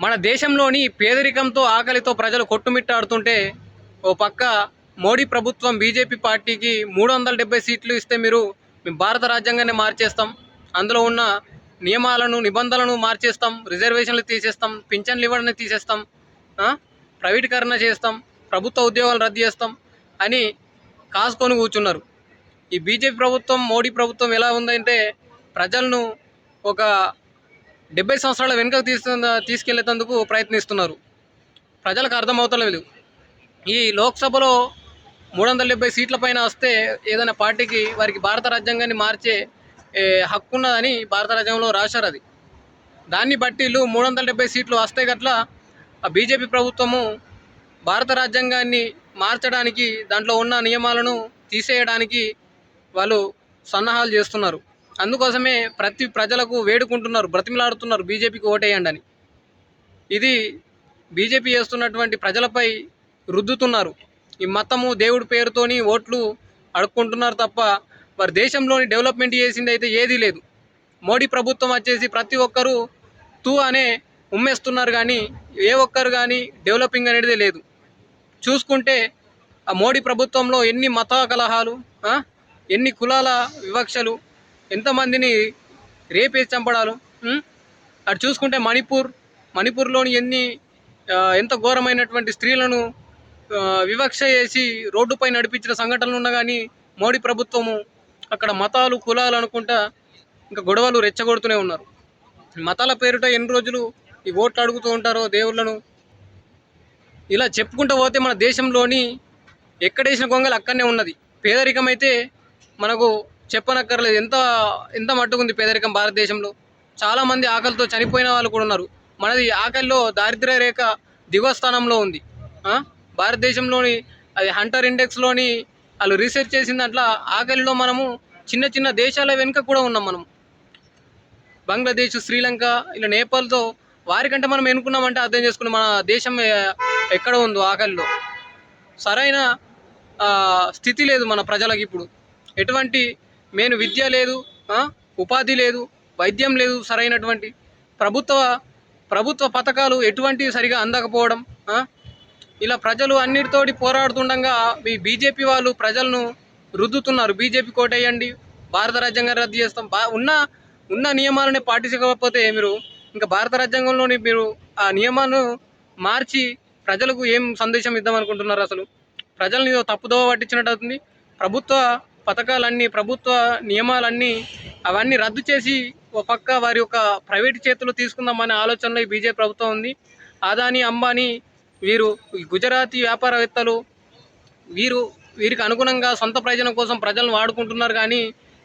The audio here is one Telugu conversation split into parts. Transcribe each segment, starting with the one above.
మన దేశంలోని పేదరికంతో ఆకలితో ప్రజలు కొట్టుమిట్టాడుతుంటే ఓ పక్క మోడీ ప్రభుత్వం బీజేపీ పార్టీకి మూడు వందల డెబ్బై సీట్లు ఇస్తే మీరు మేము భారత రాజ్యాంగాన్ని మార్చేస్తాం. అందులో ఉన్న నియమాలను నిబంధనలను మార్చేస్తాం. రిజర్వేషన్లు తీసేస్తాం. పింఛన్లు ఇవ్వడాన్ని తీసేస్తాం. ప్రైవేటీకరణ చేస్తాం. ప్రభుత్వ ఉద్యోగాలు రద్దు చేస్తాం అని కాసుకొని కూర్చున్నారు. ఈ బీజేపీ ప్రభుత్వం మోడీ ప్రభుత్వం ఎలా ఉందంటే ప్రజలను ఒక డెబ్బై సంవత్సరాల వెనుకకు తీసు తీసుకెళ్ళేందుకు ప్రయత్నిస్తున్నారు. ప్రజలకు అర్థమవుతలేదు ఈ లోక్సభలో మూడు వందల డెబ్బై సీట్ల పైన వస్తే ఏదైనా పార్టీకి వారికి భారత రాజ్యాంగాన్ని మార్చే హక్కు ఉన్నదని భారత రాజ్యాంగంలో రాశారు అది. దాన్ని బట్టి వీళ్ళు మూడు వందల డెబ్బై సీట్లు వస్తే గట్ల బీజేపీ ప్రభుత్వము భారత రాజ్యాంగాన్ని మార్చడానికి దాంట్లో ఉన్న నియమాలను తీసేయడానికి వాళ్ళు సన్నాహాలు చేస్తున్నారు. అందుకోసమే ప్రతి ప్రజలకు వేడుకుంటున్నారు బ్రతిమలాడుతున్నారు బీజేపీకి ఓటేయండి అని. ఇది బీజేపీ చేస్తున్నటువంటి ప్రజలపై రుద్దుతున్నారు. ఈ మతము దేవుడి పేరుతోని ఓట్లు అడుక్కుంటున్నారు తప్ప వారి దేశంలోని డెవలప్మెంట్ చేసింది అయితే ఏదీ లేదు. మోడీ ప్రభుత్వం వచ్చేసి ప్రతి ఒక్కరూ తూ అనే ఉమ్మేస్తున్నారు కానీ ఏ ఒక్కరు కానీ డెవలపింగ్ అనేది లేదు. చూసుకుంటే ఆ మోడీ ప్రభుత్వంలో ఎన్ని మత కలహాలు ఎన్ని కులాల వివక్షలు ఎంతమందిని రేపేసి చంపడాలు అటు చూసుకుంటే మణిపూర్ మణిపూర్లోని ఎన్ని ఎంత ఘోరమైనటువంటి స్త్రీలను వివక్ష చేసి రోడ్డుపై నడిపించిన సంఘటనలు ఉన్నా కానీ మోడీ ప్రభుత్వము అక్కడ మతాలు కులాలు అనుకుంటా ఇంకా గొడవలు రెచ్చగొడుతూనే ఉన్నారు. మతాల పేరుట ఎన్ని రోజులు ఈ ఓట్లు అడుగుతూ ఉంటారో దేవుళ్ళను? ఇలా చెప్పుకుంటూ పోతే మన దేశంలోని ఎక్కడేసిన గొంగలు అక్కడనే ఉన్నది. పేదరికం అయితే మనకు చెప్పనక్కర్లేదు. ఎంత ఎంత మట్టుకుంది పేదరికం భారతదేశంలో? చాలామంది ఆకలితో చనిపోయిన వాళ్ళు కూడా ఉన్నారు. మనది ఆకలిలో దారిద్ర్య రేఖ దిగువ స్థానంలో ఉంది. భారతదేశంలోని అది హంటర్ ఇండెక్స్లోని వాళ్ళు రీసెర్చ్ చేసిన దాంట్లో ఆకలిలో మనము చిన్న చిన్న దేశాల వెనుక కూడా ఉన్నాం మనం. బంగ్లాదేశ్ శ్రీలంక ఇలా నేపాల్తో వారికంటే మనం ఎన్నుకున్నామంటే అర్థం చేసుకుని మన దేశం ఎక్కడ ఉందో ఆకలిలో. సరైన స్థితి లేదు మన ప్రజలకు ఇప్పుడు. ఎటువంటి నేను విద్య లేదు ఉపాధి లేదు వైద్యం లేదు సరైనటువంటి. ప్రభుత్వ ప్రభుత్వ పథకాలు ఎటువంటివి సరిగా అందకపోవడం ఇలా ప్రజలు అన్నిటితోటి పోరాడుతుండగా మీ బీజేపీ వాళ్ళు ప్రజలను రుద్దుతున్నారు. బీజేపీ కోటేయండి భారత రాజ్యాంగం రద్దు చేస్తాం. బా ఉన్న ఉన్న నియమాలని పాటించకపోతే మీరు ఇంకా భారత రాజ్యాంగంలోని మీరు ఆ నియమాలను మార్చి ప్రజలకు ఏం సందేశం ఇద్దాం అనుకుంటున్నారు అసలు? ప్రజల్ని తప్పుదోవ పట్టించినట్టు అవుతుంది. ప్రభుత్వ పథకాలన్నీ ప్రభుత్వ నియమాలన్నీ అవన్నీ రద్దు చేసి ఒక పక్క వారి యొక్క ప్రైవేట్ చేతులు తీసుకుందామనే ఆలోచనలో ఈ బీజేపీ ప్రభుత్వం ఉంది. అదానీ అంబానీ వీరు ఈ గుజరాతీ వ్యాపారవేత్తలు వీరు వీరికి అనుగుణంగా సొంత ప్రయోజనం కోసం ప్రజలను వాడుకుంటున్నారు కానీ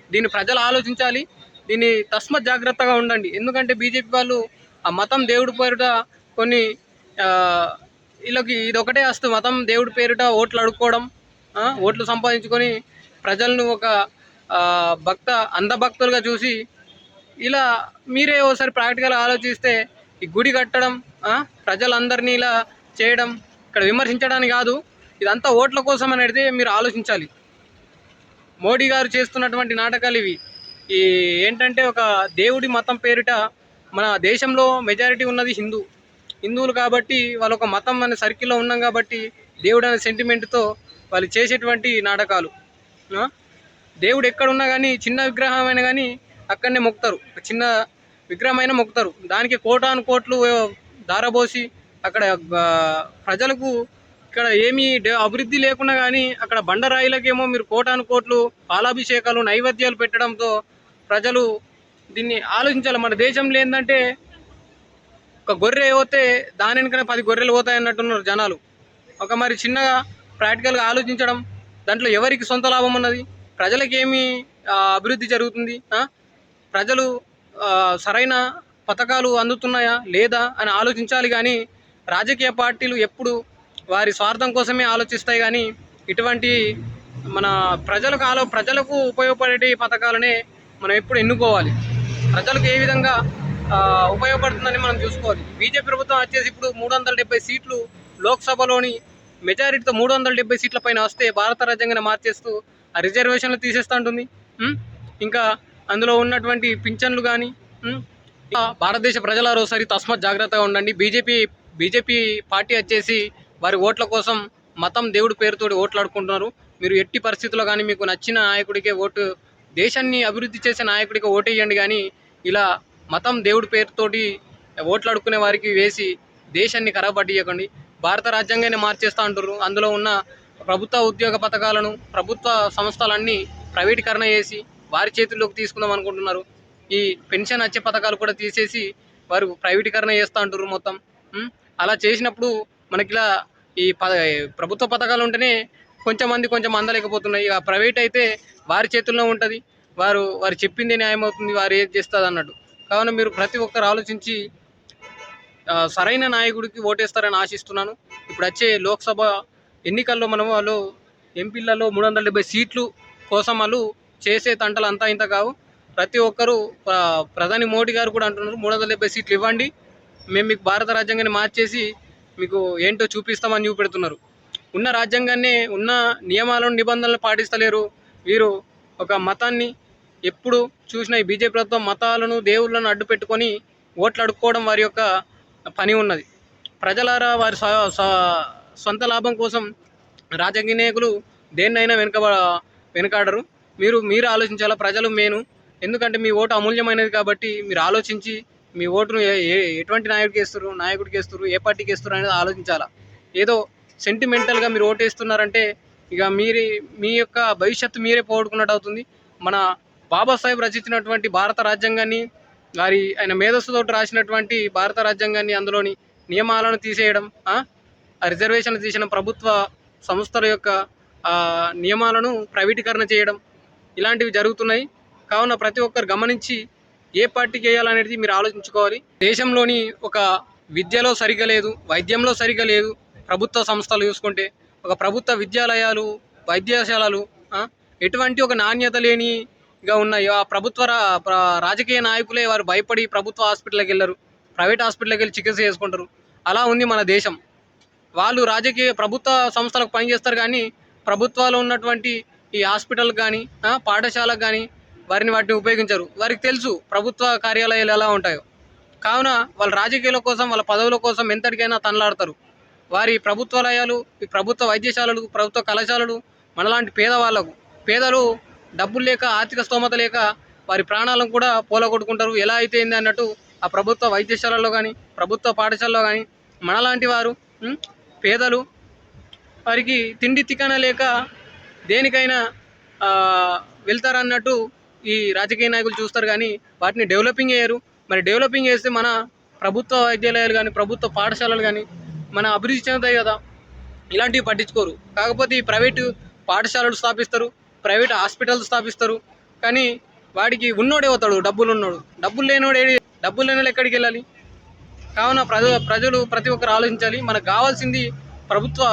దీన్ని ప్రజలు ఆలోచించాలి. దీన్ని తస్మత్ జాగ్రత్తగా ఉండండి. ఎందుకంటే బీజేపీ వాళ్ళు ఆ మతం దేవుడి పేరుట కొన్ని వీళ్ళకి ఇది ఒకటే వస్తుంది మతం దేవుడి పేరుట ఓట్లు అడుక్కోవడం ఓట్లు సంపాదించుకొని ప్రజలను ఒక భక్త అంధభక్తులుగా చూసి ఇలా మీరే ఒకసారి ప్రాక్టికల్ ఆలోచిస్తే ఈ గుడి కట్టడం ప్రజలందరినీ ఇలా చేయడం ఇక్కడ విమర్శించడానికి కాదు ఇదంతా ఓట్ల కోసం అనేది మీరు ఆలోచించాలి. మోడీ గారు చేస్తున్నటువంటి నాటకాలు ఇవి. ఈ ఏంటంటే ఒక దేవుడి మతం పేరిట మన దేశంలో మెజారిటీ ఉన్నది హిందూ. హిందువులు కాబట్టి వాళ్ళ ఒక మతం అనే సర్కిల్లో ఉన్నాం కాబట్టి దేవుడు అనే సెంటిమెంట్తో వాళ్ళు చేసేటువంటి నాటకాలు. దేవుడు ఎక్కడున్నా కానీ చిన్న విగ్రహం అయినా కానీ అక్కడనే మొక్కుతారు. చిన్న విగ్రహం అయినా మొక్కుతారు. దానికి కోటాను కోట్లు దారబోసి అక్కడ ప్రజలకు ఇక్కడ ఏమీ అభివృద్ధి లేకున్నా కానీ అక్కడ బండరాయిలకేమో మీరు కోటాను కోట్లు పాలాభిషేకాలు నైవేద్యాలు పెట్టడంతో ప్రజలు దీన్ని ఆలోచించాలి. మన దేశంలో ఏంటంటే ఒక గొర్రె పోతే దాని వెనుకనే పది గొర్రెలు పోతాయి అన్నట్టున్నారు జనాలు. ఒక మరి చిన్నగా ప్రాక్టికల్గా ఆలోచించడం దాంట్లో ఎవరికి సొంత లాభం ఉన్నది? ప్రజలకేమి అభివృద్ధి జరుగుతుంది? ప్రజలు సరైన పథకాలు అందుతున్నాయా? లేదా? అని ఆలోచించాలి కానీ రాజకీయ పార్టీలు ఎప్పుడు వారి స్వార్థం కోసమే ఆలోచిస్తాయి కానీ ఇటువంటి మన ప్రజలకు ఆలో ప్రజలకు ఉపయోగపడే పథకాలనే మనం ఎప్పుడు ఎన్నుకోవాలి. ప్రజలకు ఏ విధంగా ఉపయోగపడుతుందని మనం చూసుకోవాలి. బీజేపీ ప్రభుత్వం వచ్చేసి ఇప్పుడు మూడు వందల డెబ్బై సీట్లు లోక్సభలోని మెజారిటీతో మూడు వందల డెబ్బై సీట్ల పైన వస్తే భారత రాజ్యాంగాన్ని మార్చేస్తూ ఆ రిజర్వేషన్లు తీసేస్తూ ఉంటుంది ఇంకా అందులో ఉన్నటువంటి పింఛన్లు కానీ భారతదేశ ప్రజలారు ఒకసారి తస్మత్ జాగ్రత్తగా ఉండండి. బీజేపీ బీజేపీ పార్టీ వచ్చేసి వారి ఓట్ల కోసం మతం దేవుడి పేరుతో ఓట్లాడుకుంటున్నారు. మీరు ఎట్టి పరిస్థితుల్లో కానీ మీకు నచ్చిన నాయకుడికే ఓటు దేశాన్ని అభివృద్ధి చేసే నాయకుడికి ఓటేయండి కానీ ఇలా మతం దేవుడి పేరుతోటి ఓట్లాడుకునే వారికి వేసి దేశాన్ని ఖరాబ్ పట్టియకండి. భారత రాజ్యాంగాన్ని మార్చేస్తా అంటారు అందులో ఉన్న ప్రభుత్వ ఉద్యోగ పథకాలను ప్రభుత్వ సంస్థలన్నీ ప్రైవేటీకరణ చేసి వారి చేతుల్లోకి తీసుకుందాం అనుకుంటున్నారు. ఈ పెన్షన్ వచ్చే పథకాలు కూడా తీసేసి వారు ప్రైవేటీకరణ చేస్తూ అంటారు మొత్తం. అలా చేసినప్పుడు మనకి ఇలా ఈ ప్రభుత్వ పథకాలు ఉంటేనే కొంచెం మంది కొంచెం అందలేకపోతున్నాయి. ఇక ప్రైవేట్ అయితే వారి చేతుల్లో ఉంటుంది. వారు వారు చెప్పింది న్యాయం అవుతుంది వారు ఏది చేస్తుంది అన్నట్టు కావున మీరు ప్రతి ఒక్కరు ఆలోచించి సరైన నాయకుడికి ఓటేస్తారని ఆశిస్తున్నాను. ఇప్పుడు వచ్చే లోక్సభ ఎన్నికల్లో మనం వాళ్ళు ఎంపీలలో మూడు వందల డెబ్బై సీట్లు కోసం వాళ్ళు చేసే తంటలు అంతా ఇంత కావు. ప్రతి ఒక్కరూ ప్ర- ప్రధాని మోడీ గారు కూడా అంటున్నారు మూడు వందల డెబ్బై సీట్లు ఇవ్వండి. మేము మీకు భారత రాజ్యాంగాన్ని మార్చేసి మీకు ఏంటో చూపిస్తామని చూపెడుతున్నారు. ఉన్న రాజ్యాంగాన్ని ఉన్న నియమాలను నిబంధనలు పాటిస్తలేరు. వీరు ఒక మతాన్ని ఎప్పుడు చూసినా ఈ బీజేపీ ప్రభుత్వం మతాలను దేవుళ్ళను అడ్డు పెట్టుకొని ఓట్లు అడుక్కోవడం వారి యొక్క పని ఉన్నది. ప్రజలారా వారి స- సొంత లాభం కోసం రాజకీయ నాయకులు దేన్నైనా వెనుక వెనుకాడరు. మీరు మీరు ఆలోచించాలా? ప్రజలు మేను ఎందుకంటే మీ ఓటు అమూల్యమైనది కాబట్టి మీరు ఆలోచించి మీ ఓటును ఏ- ఎటువంటి నాయకుడికి వేస్తారు నాయకుడికి వేస్తారు ఏ పార్టీకి వేస్తారు అనేది ఆలోచించాలా? ఏదో సెంటిమెంటల్గా మీరు ఓటు వేస్తున్నారంటే ఇక మీరే మీ యొక్క భవిష్యత్తు మీరే పోగొట్టుకున్నట్టు అవుతుంది. మన బాబాసాహెబ్ రచించినటువంటి భారత రాజ్యాంగాన్ని వారి ఆయన మేధస్సుతో రాసినటువంటి భారత రాజ్యాంగాన్ని అందులోని నియమాలను తీసేయడం ఆ రిజర్వేషన్లు తీసిన ప్రభుత్వ సంస్థల యొక్క నియమాలను ప్రైవేటీకరణ చేయడం ఇలాంటివి జరుగుతున్నాయి. కావున ప్రతి ఒక్కరు గమనించి ఏ పార్టీకి వేయాలనేది మీరు ఆలోచించుకోవాలి. దేశంలోని ఒక విద్యలో సరిగా లేదు వైద్యంలో సరిగా లేదు ప్రభుత్వ సంస్థలు చూసుకుంటే ఒక ప్రభుత్వ విద్యాలయాలు వైద్యశాలలు ఎటువంటి ఒక నాణ్యత లేని ఇక ఉన్న ఆ ప్రభుత్వ రా- రాజకీయ నాయకులే వారు భయపడి ప్రభుత్వ హాస్పిటల్కి వెళ్ళరు. ప్రైవేట్ హాస్పిటల్కి వెళ్ళి చికిత్స చేసుకుంటారు. అలా ఉంది మన దేశం. వాళ్ళు రాజకీయ ప్రభుత్వ సంస్థలకు పనిచేస్తారు కానీ ప్రభుత్వాలు ఉన్నటువంటి ఈ హాస్పిటల్ కానీ పాఠశాలకు కానీ వారిని వాటిని ఉపయోగించరు. వారికి తెలుసు ప్రభుత్వ కార్యాలయాలు ఎలా ఉంటాయో. కావున వాళ్ళ రాజకీయాల కోసం వాళ్ళ పదవుల కోసం ఎంతటికైనా తనలాడతారు. వారి ప్రభుత్వాలయాలు ఈ ప్రభుత్వ వైద్యశాలలు ప్రభుత్వ కళాశాలలు మనలాంటి పేదవాళ్ళకు పేదలు డబ్బులు లేక ఆర్థిక స్తోమత లేక వారి ప్రాణాలను కూడా పోలగొట్టుకుంటారు. ఎలా అయితే ఏంది అన్నట్టు ఆ ప్రభుత్వ వైద్యశాలలో కానీ ప్రభుత్వ పాఠశాలలో కానీ మనలాంటి వారు పేదలు వారికి తిండి తికన లేక దేనికైనా వెళ్తారన్నట్టు ఈ రాజకీయ నాయకులు చూస్తారు కానీ వాటిని డెవలపింగ్ చేయరు. మరి డెవలపింగ్ చేస్తే మన ప్రభుత్వ వైద్యాలయాలు కానీ ప్రభుత్వ పాఠశాలలు కానీ మన అభివృద్ధి చెందుతాయి కదా. ఇలాంటివి పట్టించుకోరు. కాకపోతే ఈ ప్రైవేటు పాఠశాలలు స్థాపిస్తారు. ప్రైవేట్ హాస్పిటల్స్ స్థాపిస్తారు. కానీ వాడికి ఉన్నోడే అవుతాడు డబ్బులు ఉన్నోడు డబ్బులు లేనోడే డబ్బులు లేని ఎక్కడికి వెళ్ళాలి? కావున ప్రజ ప్రజలు ప్రతి ఒక్కరు ఆలోచించాలి. మనకు కావాల్సింది ప్రభుత్వ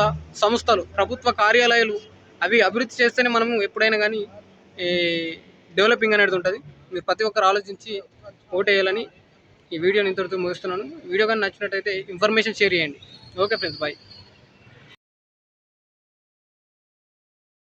సంస్థలు ప్రభుత్వ కార్యాలయాలు. అవి అభివృద్ధి చేస్తేనే మనము ఎప్పుడైనా కానీ ఈ డెవలపింగ్ అనేది ఉంటుంది. మీరు ప్రతి ఒక్కరు ఆలోచించి ఓటేయాలని ఈ వీడియోని ఇంతటితో ముగిస్తున్నాను. వీడియో కానీ నచ్చినట్టయితే ఇన్ఫర్మేషన్ షేర్ చేయండి. Okay friends bye.